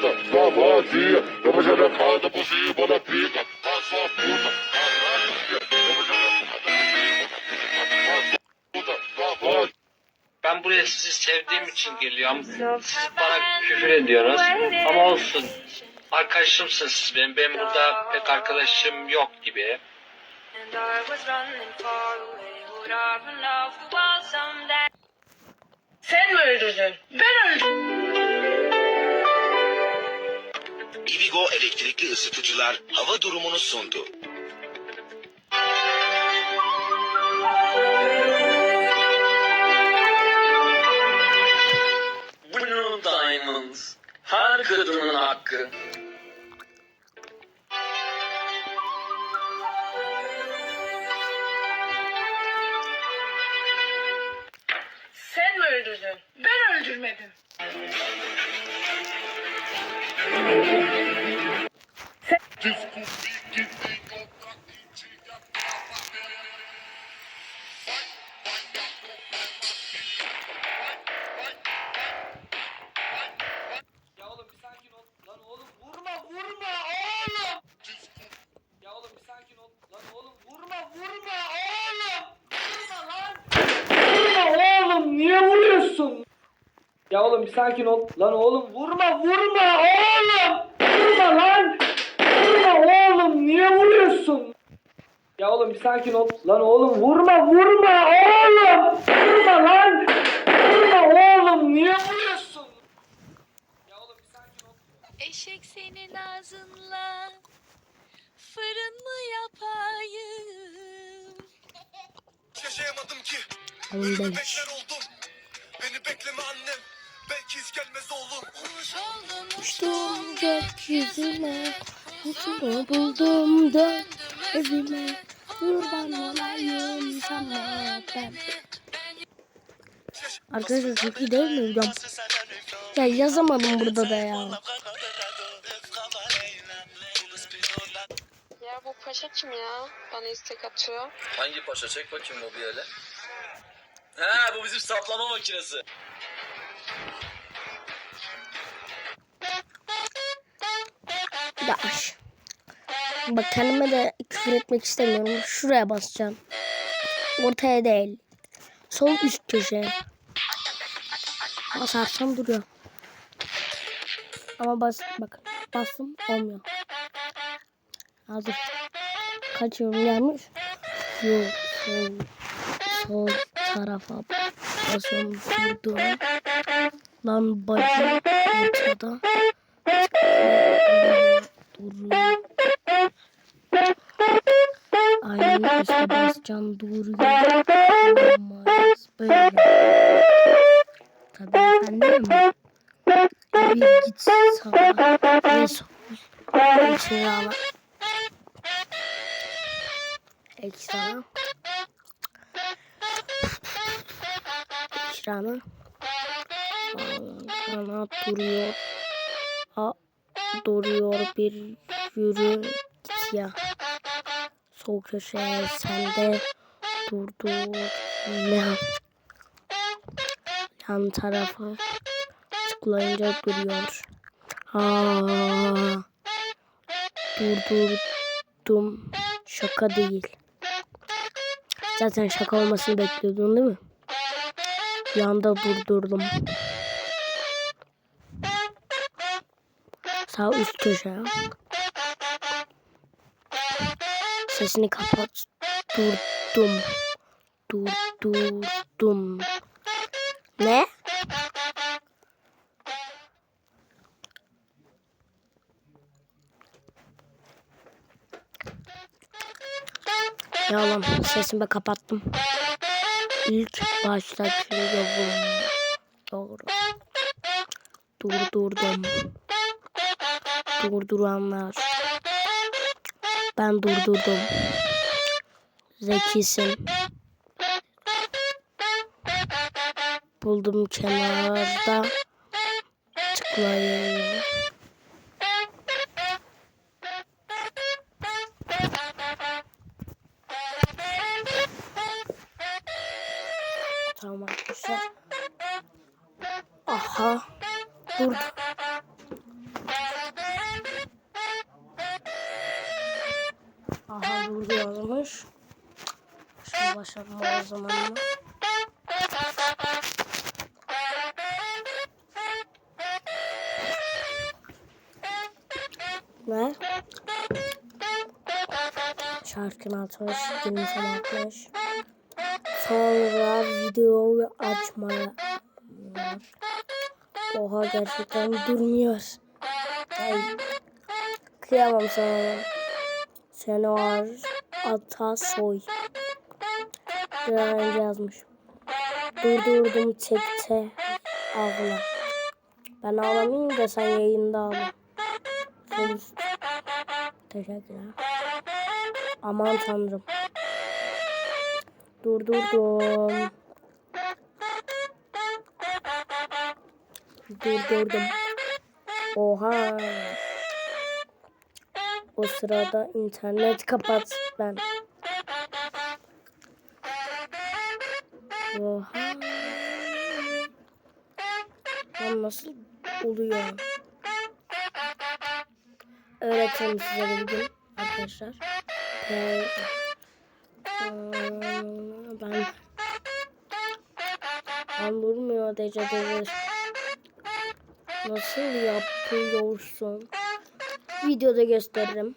poesia. Vamos jogar cada poesia, bola pica. Passa a puta, caralho. Vamos jogar cada poesia, passa a puta, cavalo. Ben buraya sizi sevdiğim için geliyorum. Siz bana küfür ediyorsunuz. Ama olsun. Arkadaşımsınız siz benim. Benim burada pek arkadaşım yok gibi. Sen mi öldürdün? Ben öldürdüm. Ivigo elektrikli ısıtıcılar hava durumunu sundu. Blue Diamonds. Her kadının hakkı. Ya oğlum bir sakin ol. Lan oğlum vurma vurma oğlum. Ya oğlum bir sakin ol. Lan oğlum vurma vurma oğlum. Vurma lan. Vurma oğlum niye vuruyorsun? Ya oğlum bir sakin ol. Lan oğlum vurma vurma oğlum. Vurma lan. Niye vuruyorsun? Ya oğlum bir sakin ol. Lan oğlum vurma vurma oğlum. Vurma lan. Vurma oğlum niye vuruyorsun? Ya oğlum bir sakin ol. Eşek senin ağzınla fırın mı yapayım? Yaşayamadım ki. Ben Bekler oldum. Beni bekleme annem. Belki hiç gelmez oğlum. Oldum uçtum gökyüzüne Huzuru buldum dön evime Kurban olayım sana ben Arkadaşlar çok iyi değil mi hocam? Ya yazamadım burada da ya. Ya bu paşa kim ya? Bana istek atıyor. Hangi paşa? Çek bakayım o bir ele. Ha bu bizim saplama makinesi. Ya aş. Bak kendime de küfür etmek istemiyorum. Şuraya basacağım. Ortaya değil. Sol üst köşe. Basarsam duruyor. Ama bas bak bastım olmuyor. Hazır. Kaç yorum gelmiş? Yok. Sol, sol tarafa basıyorum durdu. Lan bacı ortada. Duruyor. Üstte basacağım duruyor. Olmaz böyle. Tabii efendim. Bir git ve sol. İçeri ala. Ekstra. Ekranı. Bana duruyor. A duruyor bir yürü git ya. Sol köşe sende durdu ne yan tarafa tıklayınca duruyor. Aa, durdurdum. Şaka değil. Zaten şaka olmasını bekliyordun değil mi? Bir anda durdurdum. Sağ üst köşe. Sesini kapat. Durdum. Durdurdum. Ne? Yalan sesimi kapattım. İlk baştaki yolum doğru. Durdurdum. Durduranlar. Ben durdurdum. Zekisin. Buldum kenarda. Tıklayayım. Burada yazmış. Şimdi başladım o zaman. Ne? Şarkını atmış, dinlesem atmış. Sonra videoyu açmaya. Oha gerçekten durmuyor. Ay. Kıyamam sana. Seni var. Atasoy. Bir an önce yazmış. Durdurdum çekte ağla. Ben ağlamayayım da sen yayında ağla. Teşekkürler. Aman tanrım. Durdurdum. Durdurdum. Oha. O sırada internet kapat ben. Oha. Lan nasıl oluyor? Öğretirim size bir gün arkadaşlar. Ee, ben ben durmuyor dece dece. Nasıl yapıyorsun? Videoda gösteririm.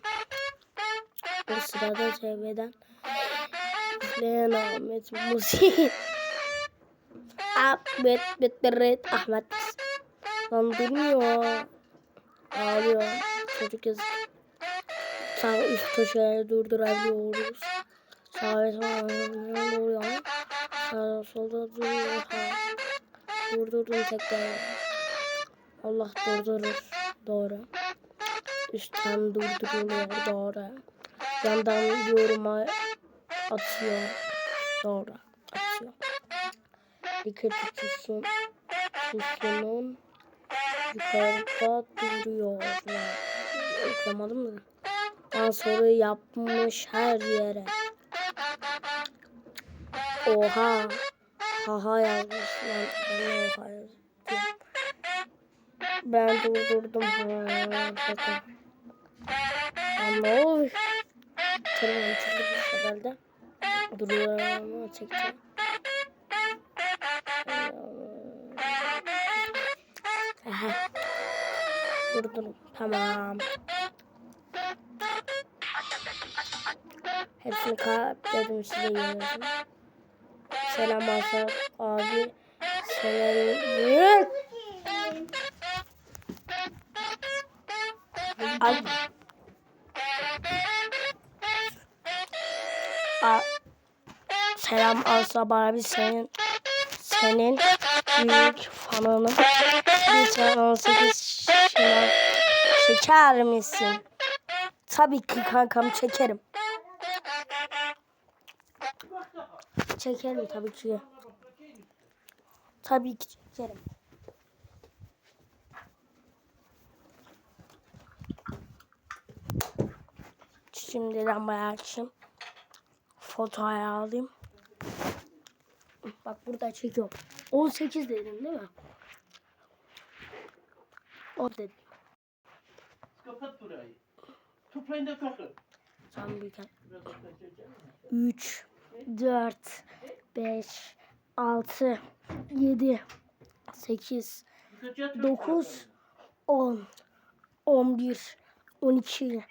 O sırada TV'den izleyen Ahmet Musi. Ahmet Bitberet Ahmet. Lan durmuyor. Ağlıyor. Çocuk yazık. Sağ üst köşeleri durdurabiliyoruz. Sağ ve sola duruyor. Sağ solda duruyor. Durdurdum tekrar. Allah durdurur. Doğru. Üstten durduruluyor. Doğru. Yandan yoruma atıyor. Doğru. Atıyor. Dikkat tutsun. Susunun yukarıda duruyor. Okumadım da. Daha sonra yapmış her yere. Oha. Haha yazmış. Ben, ben oha yazdım. Ben durdurdum. Ha, şaka. Ama oluyor? Tamam çekilmiş herhalde. Duruyor çekti. Aha. Durdurdum. Tamam. Hepsini kalpledim size yayınladım. Selam Asaf abi. Selam. Ay. A Selam Asaf abi senin senin büyük fanınım. Lütfen 18 şınav çeker misin? Tabii ki kankam çekerim. Çekerim tabii ki. Tabii ki çekerim. Şimdiden bayağı açayım. Fotoğrafı alayım. Bak burada çekiyorum. 18 dedim değil mi? O dedim. Kapat burayı. Toplayın da kalkın. Tam büyük. 3, 4, 5, 6, 7, 8, Yıkacak 9, 10, 11, 12,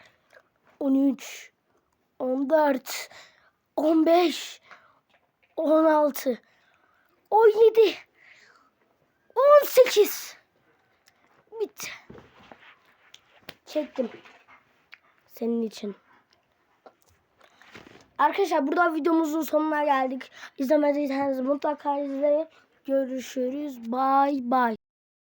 13, 14, 15, 16, 17, 18. Bitti. Çektim. Senin için. Arkadaşlar burada videomuzun sonuna geldik. İzlemediyseniz mutlaka izleyin. Görüşürüz. Bay bay.